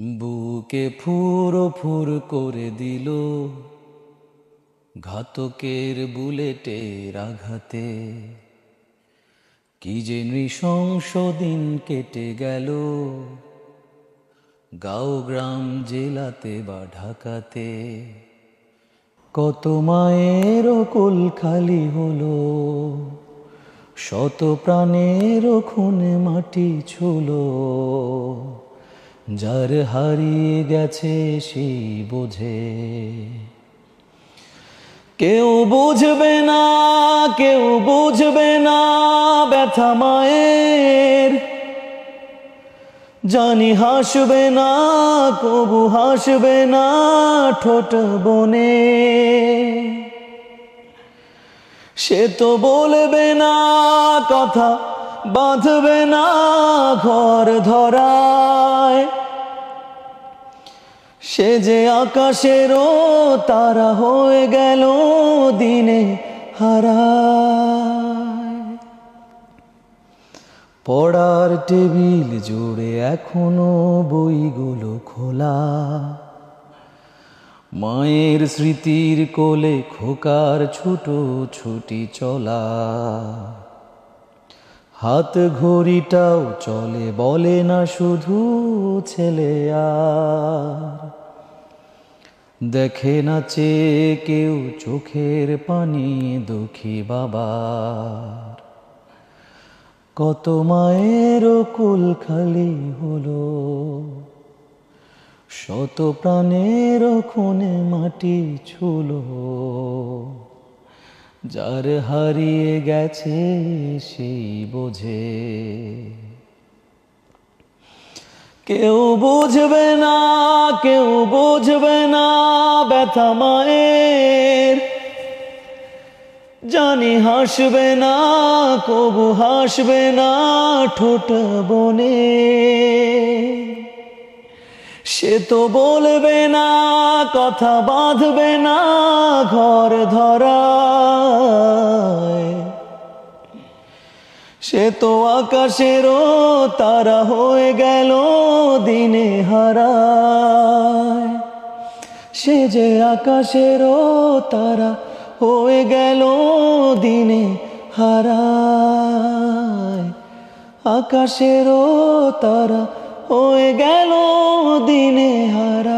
বুকে ফুরো ফুর করে দিল ঘাতকের বুলেটের আঘাতে। কি যে নৃশংস দিন কেটে গেল গাঁও গ্রাম জেলাতে বা ঢাকাতে। কত মায়ের কোল খালি হলো, শত প্রাণের খুনে মাটি ছুলো। যার হারিয়ে গেছে সেই বোঝে। কেউ বুঝবে না, কেউ বুঝবে না ব্যথা মায়ের। জানি হাসবে না, কবু হাসবে না ঠোঁট বনে। সে তো বলবে না, কথা বাঁধবে না, ঘর ধরায় সে যে আকাশেরও তারা হয়ে গেল দিনে হারায়। পড়ার টেবিল জুড়ে এখনও বইগুলো খোলা। মায়ের স্মৃতির কোলে খোকার ছোটো ছুটি চলা। হাত ঘড়িটাও চলে বলে না শুধু ছেলে আর। দেখে না চেয়ে কেউ চোখের পানি দুঃখী বাবার। কত মায়ের কুল খালি হলো, শত প্রাণের খুনে মাটি ছুলো। যার হারিয়ে গেছে সেই বোঝে। কেউ বুঝবে না, কেউ বুঝবে না ব্যথা মায়ের। জানি হাসবে না, কবু হাসবে না ঠোঁট বনে। সে তো বলবে না, কথা বাঁধবে না ঘর ধরায়। সে তো আকাশেরও তারা হয়ে গেল দিনে হারায়। সে যে আকাশেরও তারা হয়ে গেল দিনে হারায়। আকাশেরও তারা হয়ে গেল দিনে হারা